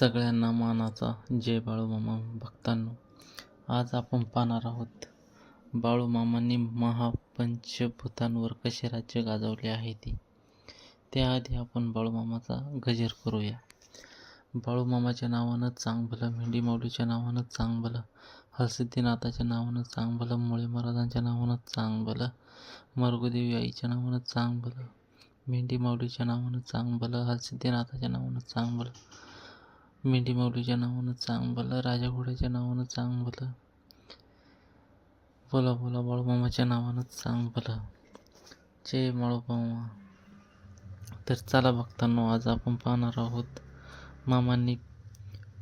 सगळ्यांना मानाचा जय बाळूमामा भक्तांनो. आज आपण पाहणार आहोत बाळूमामांनी महापंचभूतांवर कसे राज्य गाजवले आहे ते. त्याआधी आपण बाळूमामाचा गजर करूया. बाळूमामाच्या नावानं चांग भलं मेंढी माऊलीच्या नावानं चांग भलं हलसिद्धीनाथाच्या नावानं चांग भलं मुळे महाराजांच्या नावानं चांग भलं मरगुदेवी आईच्या नावानं चांग भलं मेंढी माऊलीच्या नावानं चांग भलं हलसिद्धीनाथाच्या नावानं चांग भलं मेंढी माऊलीच्या नावानं चांग भलं राजा घोड्याच्या नावानं चांग भलं बोला बोला बाळूमामाच्या नावानं चांग भलं. जय माळूमामा तर चला बघताना आज आपण पाहणार आहोत मामांनी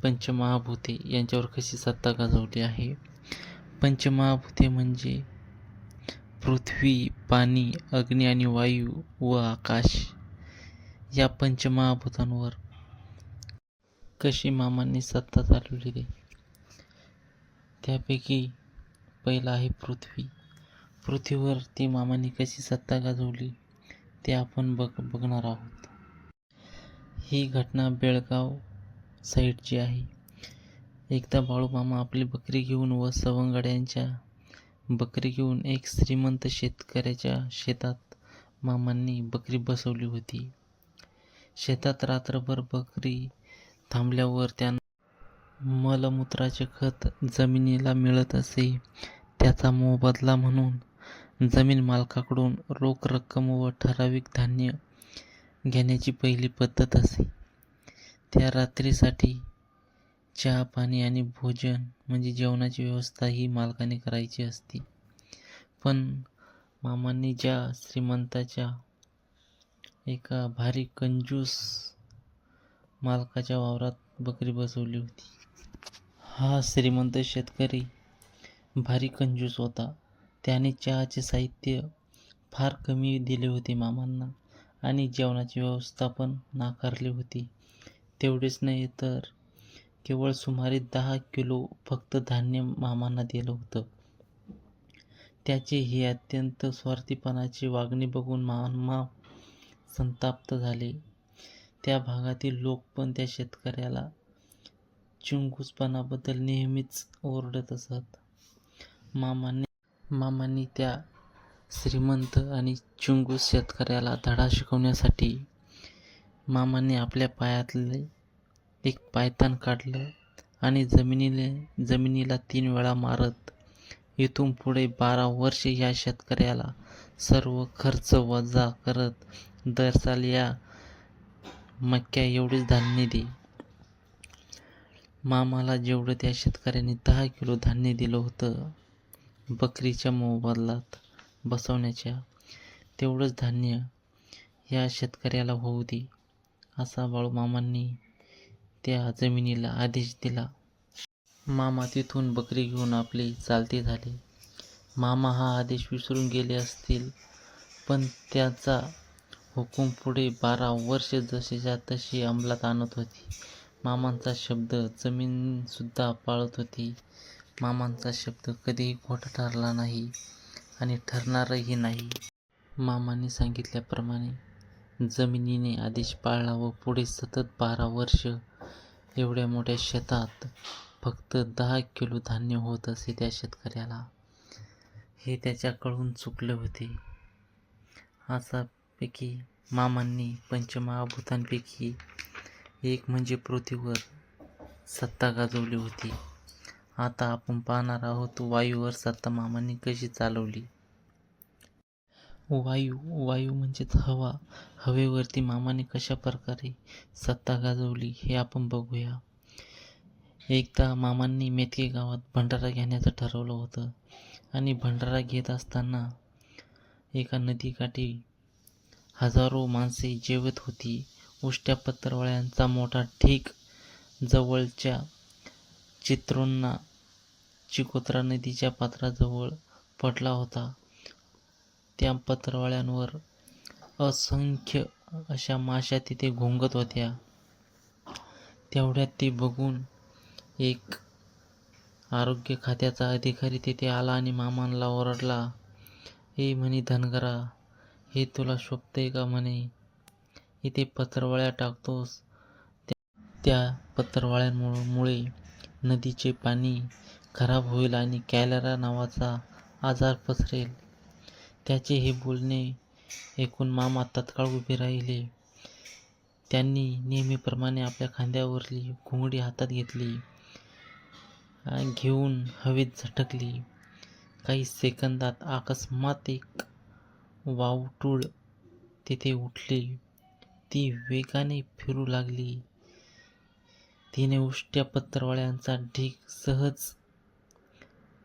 पंचमहाभूते यांच्यावर कशी सत्ता गाजवली आहे. पंचमहाभूते म्हणजे पृथ्वी पाणी अग्नी आणि वायू व आकाश या पंचमहाभूतांवर कशी मामांनी सत्ता चालवली त्यापैकी पहिला आहे पृथ्वी. पृथ्वीवरती मामांनी कशी सत्ता गाजवली ते आपण बघ बघणार आहोत. ही घटना बेळगाव साईडची आहे. एकदा बाळूमामा आपली बकरी घेऊन व सवंगड्यांच्या बकरी घेऊन एक श्रीमंत शेतकऱ्याच्या शेतात मामांनी बकरी बसवली होती. शेतात रात्रभर बकरी थांबल्यावर त्यांना मलमूत्राचे खत जमिनीला मिळत असे. त्याचा मोबदला म्हणून जमीन मालकाकडून रोख रक्कम व ठराविक धान्य घेण्याची पहिली पद्धत असे. त्या रात्रीसाठी चहा पाणी आणि भोजन म्हणजे जेवणाची व्यवस्था ही मालकाने करायची असती. पण मामांनी ज्या श्रीमंताच्या एका भारी कंजूस मालकाच्या वावरात बकरी बसवली होती. हा श्रीमंत शेतकरी भारी कंजूस होता. त्याने चहाचे साहित्य फार कमी दिले होते मामांना आणि जेवणाची व्यवस्था पण नाकारली होती. तेवढेच नाही तर केवळ सुमारे दहा किलो फक्त धान्य मामांना दिलं होतं. त्याचे हे अत्यंत स्वार्थीपणाची वागणी बघून मामा संताप्त झाले. त्या भागातील लोक पण त्या शेतकऱ्याला चिंगूसपणाबद्दल नेहमीच ओरडत असत. मामांनी मामांनी त्या श्रीमंत आणि चिंगूस शेतकऱ्याला धडा शिकवण्यासाठी मामांनी आपल्या पायातले एक पायतान काढलं आणि जमिनीले जमिनीला तीन वेळा मारत इथून पुढे बारा वर्षे या शेतकऱ्याला सर्व खर्च वजा करत दर साल या मक्या एवढेच धान्य दे. मामाला जेवढं त्या शेतकऱ्याने दहा किलो धान्य दिलं होतं बकरीच्या मोबदलात बसवण्याच्या तेवढंच धान्य या शेतकऱ्याला होऊ दे असा बाळूमामांनी त्या जमिनीला आदेश दिला. मामा तिथून बकरी घेऊन आपले चालते झाले. मामा हा आदेश विसरून गेले असतील पण त्याचा हुकूम पुढे बारा वर्ष जशीच्या तशी अंमलात आणत होती. मामांचा शब्द जमीनसुद्धा पाळत होती. मामांचा शब्द कधीही खोटा ठरला नाही आणि ठरणारही नाही. मामांनी सांगितल्याप्रमाणे जमिनीने आदेश पाळला व पुढे सतत बारा वर्ष एवढ्या मोठ्या शेतात फक्त दहा किलो धान्य होत असे त्या शेतकऱ्याला. हे त्याच्याकडून चुकले होते. असा पैकी मामांनी पंचमहाभूतांपैकी एक म्हणजे पृथ्वीवर सत्ता गाजवली होती. आता आपण पाहणार आहोत वायूवर सत्ता मामांनी कशी चालवली. वायू वायू म्हणजेच हवा. हवेवरती मामाने कशा प्रकारे सत्ता गाजवली हे आपण बघूया. एकदा मामांनी मेथके गावात भंडारा घेण्याचं ठरवलं होतं. आणि भंडारा घेत असताना एका नदीकाठी हजारो माणसे जेवत होती. उष्ट्या पत्रावळ्यांचा मोठा ठीक जवळच्या चित्रोंना चिकोत्रा नदीच्या पात्राजवळ पडला होता. त्या पत्रावळ्यांवर असंख्य अशा माशा तिथे घोंगत होत्या. तेवढ्यात ते बघून एक आरोग्य खात्याचा अधिकारी तिथे आला आणि मामांना ओरडला हे म्हणे धनगरा हे तुला शोभतंय का म्हणे? इथे पत्रवाळ्या टाकतोस. त्या त्या पत्रावळ्यांमुळे मुळे नदीचे पाणी खराब होईल आणि कॅलरा नावाचा आजार पसरेल. त्याचे हे बोलणे ऐकून मामा तत्काळ उभे राहिले. त्यांनी नेहमीप्रमाणे आपल्या खांद्यावरली घोंगडी हातात घेतली घेऊन हवेत झटकली. काही सेकंदात अकस्मात एक वावटूळ तिथे उठली. ती वेगाने फिरू लागली. तिने उष्ट्या पत्रवाळ्यांचा ढीग सहज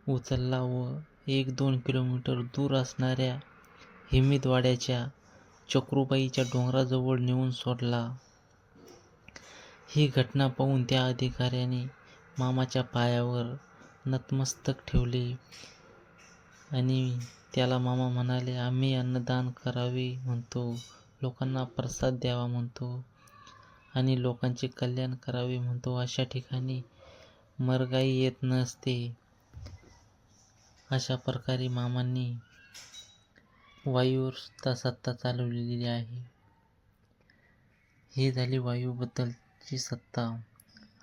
उचलला व एक दोन किलोमीटर दूर असणाऱ्या हिमीदवाड्याच्या चक्रूबाईच्या डोंगराजवळ नेऊन सोडला. ही घटना पाहून त्या अधिकाऱ्याने मामाच्या पायावर नतमस्तक ठेवले आणि त्याला मामा म्हणाले आम्ही अन्नदान करावे म्हणतो लोकांना प्रसाद द्यावा म्हणतो आणि लोकांचे कल्याण करावे म्हणतो. अशा ठिकाणी मरगाई येत नसते. अशा प्रकारे मामांनी वायूवर सुद्धा सत्ता चालवलेली आहे. ही झाली वायूबद्दलची सत्ता.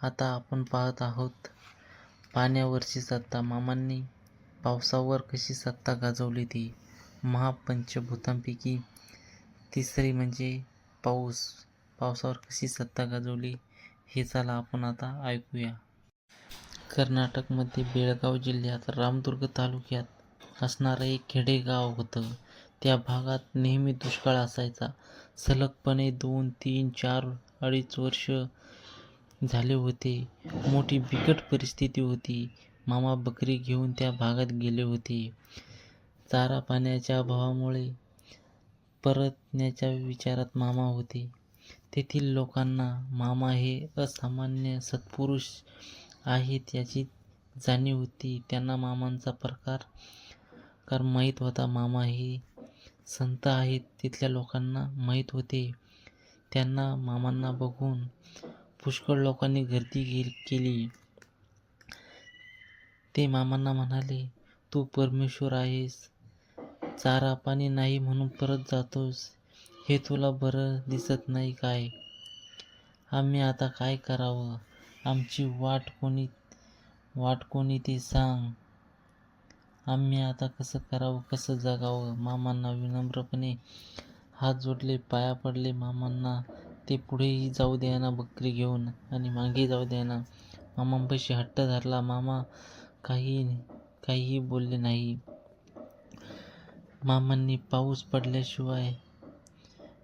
आता आपण पाहत आहोत पाण्यावरची सत्ता. मामांनी पावसावर कशी सत्ता गाजवली ती? महापंचभूतांपैकी तिसरी म्हणजे पाऊस. पावसावर कशी सत्ता गाजवली हे चला आपण आता ऐकूया. कर्नाटकमध्ये बेळगाव जिल्ह्यात रामदुर्ग तालुक्यात असणारं एक खेडेगाव होतं. त्या भागात नेहमी दुष्काळ असायचा. सलगपणे दोन तीन चार अडीच वर्ष झाले होते. मोठी बिकट परिस्थिती होती. मामा बकरी घेऊन त्या भागात गेले होते. चारा पाण्याच्या अभावामुळे परतण्याच्या विचारात मामा होते. तेथील लोकांना मामा हे असामान्य सत्पुरुष आहेत याची जाणीव होती. त्यांना मामांचा प्रकार कार माहीत होता. मामा हे संत आहेत तिथल्या लोकांना माहीत होते. त्यांना मामांना बघून पुष्कळ लोकांनी गर्दी गेल- केली. ते मामांना म्हणाले तू परमेश्वर आहेस. चारा पाणी नाही म्हणून परत जातोस. हे तुला बरं दिसत नाही काय? आम्ही आता काय करावं? आमची वाट कोणी वाट कोणी ते सांग. आम्ही आता कसं करावं कसं जगावं? मामांना विनम्रपणे हात जोडले पाया पडले मामांना. ते पुढेही जाऊ द्याना बकरी घेऊन आणि मागे जाऊ द्याना मामांपाशी हट्ट धरला मामा काही काहीही बोलले नाही. मामांनी पाऊस पडल्याशिवाय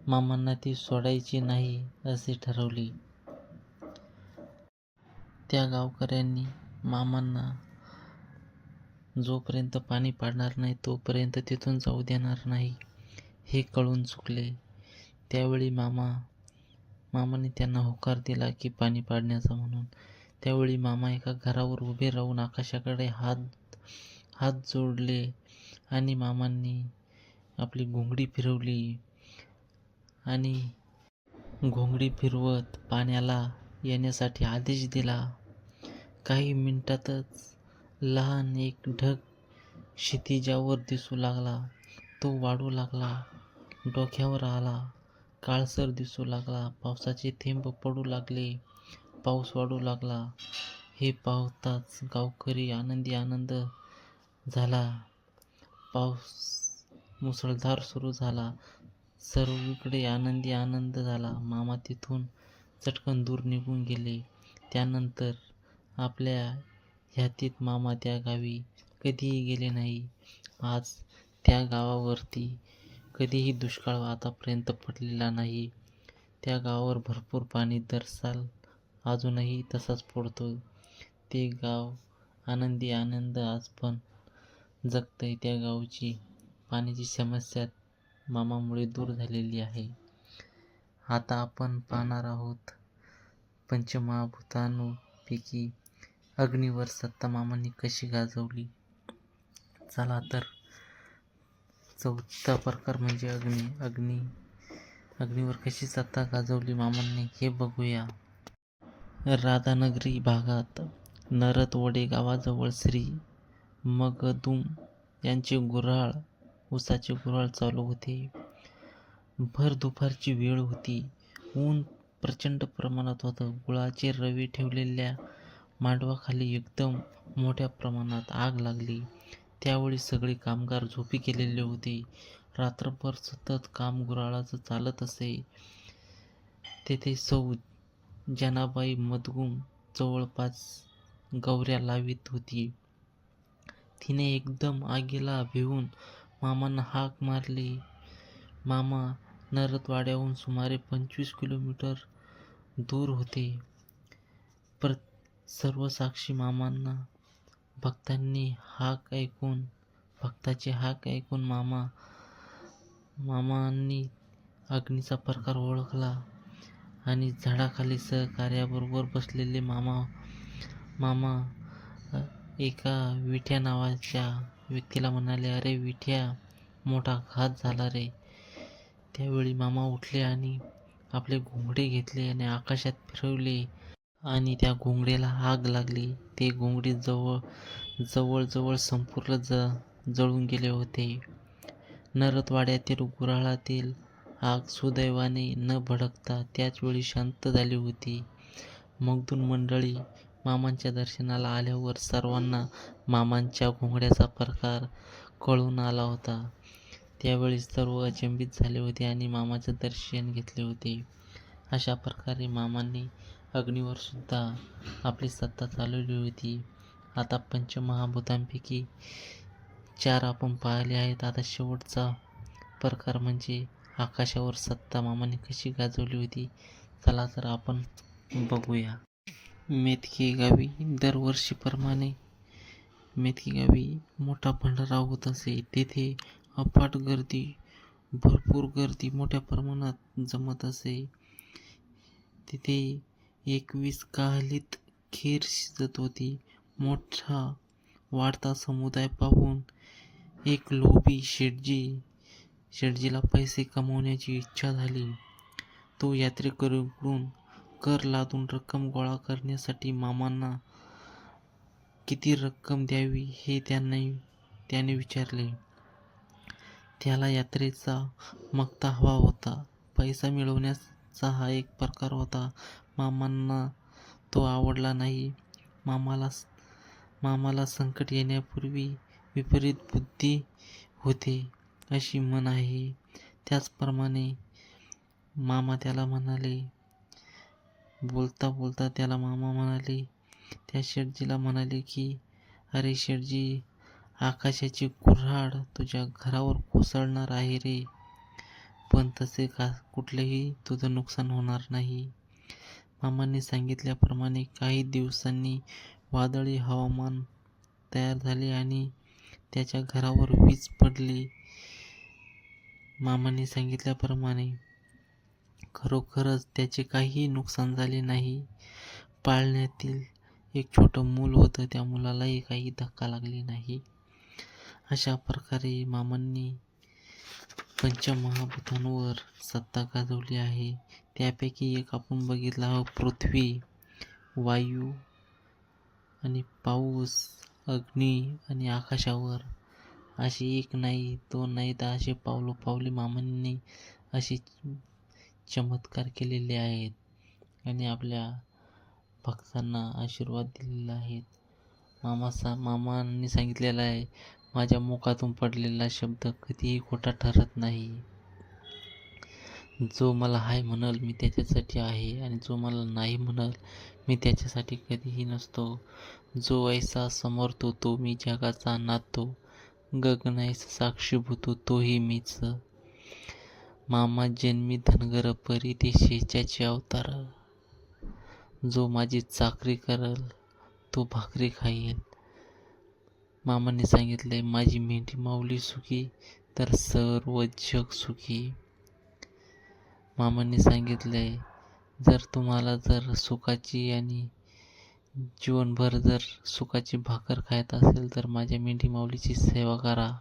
मामांना ती सोडायची नाही असे ठरवले. त्या गावकऱ्यांनी मामांना जोपर्यंत पाणी पाडणार नाही तोपर्यंत तिथून जाऊ देणार नाही हे कळून चुकले. त्यावेळी मामा मामाने त्यांना होकार दिला की पाणी पाडण्याचा म्हणून. त्यावेळी मामा एका घरावर उभे राहून आकाशाकडे हात हात जोडले आणि मामांनी आपली घोंगडी फिरवली आणि घोंगडी फिरवत पाण्याला येण्यासाठी आदेश दिला. काही मिनिटातच लहान एक ढग क्षितिजावर दिसू लागला. तो वाढू लागला. डोक्यावर आला. काळसर दिसू लागला. पावसाचे थेंब पडू लागले. पाऊस वाढू लागला. हे पाहताच गावकरी आनंदी आनंद झाला. पाऊस मुसळधार सुरू झाला. सर्वीकडे आनंदी आनंद झाला. मामा तिथून चटकन दूर निघून गेले. त्यानंतर आपल्या ह्यातीत मामा त्या गावी कधीही गेले नाही. आज त्या गावावरती कधीही दुष्काळ आतापर्यंत पडलेला नाही. त्या गावावर भरपूर पाणी दर साल अजूनही तसाच पडतो. ते गाव आनंदी आनंद आज पण जगतंय त्या गावची. पाण्याची समस्या मामामुळे दूर झालेली आहे. आता आपण पाहणार आहोत पंचमहाभूतांपैकी अग्नीवर सत्ता मामांनी कशी गाजवली? चला तर चौथा प्रकार म्हणजे अग्नी. अग्नी अग्नीवर कशी सत्ता गाजवली मामांनी हे बघूया. राधानगरी भागात नरतवडे गावाजवळ श्री मगदूम यांचे गुऱ्हाळ ऊसाचे गुऱ्हाळ चालू होते. भर दुपारची वेळ होती. ऊन प्रचंड प्रमाणात होतं. गुळाचे रवे ठेवलेल्या मांडवाखाली एकदम मोठ्या प्रमाणात आग लागली. त्यावेळी सगळे कामगार झोपी गेलेले होते. रात्रभर सतत काम गुराळाचं चालत असे. तेथे सौ जनाबाई मदगुम जवळपास गवऱ्या लावीत होती. तिने एकदम आगीला भिवून मामांना हाक मारली. मामा नरदवाड्याहून सुमारे पंचवीस किलोमीटर दूर होते. प्र सर्व साक्षी मामांना भक्तांनी हाक ऐकून भक्ताचे हाक ऐकून मामा मामांनी अग्नीचा प्रकार ओळखला. आणि झाडाखाली सहकार्याबरोबर बसलेले मामा मामा एका विठ्या नावाच्या व्यक्तीला म्हणाले अरे विठ्या मोठा घात झाला रे. त्यावेळी मामा उठले आणि आपले घोंगडे घेतले आणि आकाशात फिरवले आणि त्या घोंगडेला आग लागली. ते घोंगडे जवळ जवळजवळ संपूर्ण ज जळून गेले होते. नरदवाड्यातील गुराळातील आग सुदैवाने न भडकता त्याचवेळी शांत झाली होती. मगदून मंडळी मामांच्या दर्शनाला आल्यावर सर्वांना मामांच्या घोंगड्याचा प्रकार कळून आला होता. त्यावेळी सर्व अचंबित झाले होते आणि मामाचं दर्शन घेतले होते. अशा प्रकारे मामांनी अग्नीवर सुद्धा आपली सत्ता चालवली होती. आता पंचमहाभूतांपैकी चार आपण पाहिले आहेत. आता शेवटचा प्रकार म्हणजे आकाशावर सत्ता मामाने कशी गाजवली होती चला तर आपण बघूया. मेतकी गावी दरवर्षीप्रमाणे मेतकी गावी मोठा भंडारा होत असे. तेथे अफाट गर्दी भरपूर गर्दी मोठ्या प्रमाणात जमत असे. तिथे एकवीस काहलीत खीर शिजत होती. मोठा वाढता समुदाय पाहून एक लोभी शेटजी शेटजीला पैसे कमवण्याची इच्छा झाली. तो यात्रेकरूकडून कर लादून रक्कम गोळा करण्यासाठी मामांना किती रक्कम द्यावी हे त्यांना त्याने विचारले. त्याला यात्रेचा मक्ता हवा होता. पैसा मिळवण्याचा हा एक प्रकार होता. मामांना तो आवडला नाही. मामाला मामाला संकट येण्यापूर्वी विपरीत बुद्धी होते. अशी म्हण आहे? त्याचप्रमाणे मामा त्याला म्हणाले बोलता बोलता त्याला मामा म्हणाले त्या शेटजीला म्हणाले की अरे शेटजी आकाशाची कुऱ्हाड तुझ्या घरावर कोसळणार आहे रे. पण तसे का कुठलेही तुझं नुकसान होणार नाही. मामांनी सांगितल्याप्रमाणे काही दिवसांनी वादळी हवामान तयार झाले आणि त्याच्या घरावर वीज पडली. मामांनी सांगितल्याप्रमाणे खरोखरच त्याचे काहीही नुकसान झाले नाही. पाळण्यातील एक छोटं मूल होतं त्या मुलालाही काही धक्का लागली नाही. अशा प्रकारे मामांनी पंचमहाभूतांवर सत्ता गाजवली आहे. त्यापैकी एक आपण बघितला आहोत पृथ्वी वायू आणि पाऊस अग्नी आणि आकाशावर. अशी एक नाही दोन नाही तर असे पावलो पावली मामांनी असे चमत्कार केलेले आहेत आणि आपल्या भक्तांना आशीर्वाद दिलेला आहेत मामा सा मामांनी सांगितलेलं आहे माझ्या मुखातून पडलेला शब्द कधीही खोटा ठरत नाही. जो मला हाय म्हणल मी त्याच्यासाठी आहे आणि जो मला नाही म्हणल मी त्याच्यासाठी कधीही नसतो. जो ऐसा समोरतो तो मी जगाचा नातो. गगनाईस साक्षीभूतो तोही मीच. मामा जन्मी धनगर परी ते शेच्याचे अवतार. जो माझी चाकरी करल तो भाकरी खाईल. मामाने सांगितले माझी मेंढी माऊली सुखी तर सर्व जग सुखी. मामाने सांगितले जर तुम्हाला जर सुखाची आणि जीवनभर जर सुखाची भाकर खायत असेल तर माझ्या मेंढी माऊलीची सेवा करा.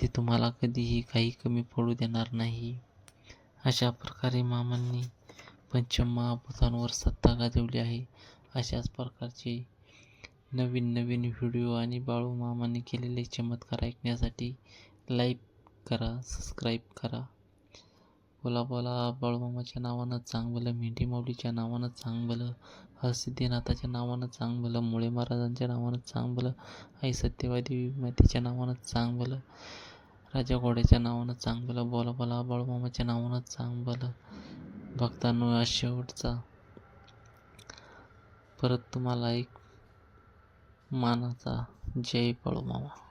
ती तुम्हाला कधीही काही कमी पडू देणार नाही. अशा प्रकारे मामांनी पंचमहाभूतांवर सत्ता गाजवली आहे. अशाच प्रकारचे नवीन नवीन व्हिडिओ आणि बाळू मामांनी केलेले चमत्कार ऐकण्यासाठी लाईक करा सबस्क्राईब करा. बोला बोला बाळूमामाच्या नावानं चांगलं मेंढी माऊलीच्या नावानं चांगलं हा सिद्धिनाथाच्या नावानं चांग भलं. मुळे महाराजांच्या नावानं चांग भलं. आई सत्यवादी मातीच्या नावानं चांग भलं. राजा घोड्याच्या नावानं चांग भलं. बोला बोला बाळूमामाच्या नावानं चांग भलं. भक्तांनो आज शेवटचा. परत तुम्हाला एक मानाचा. जय बाळूमामा.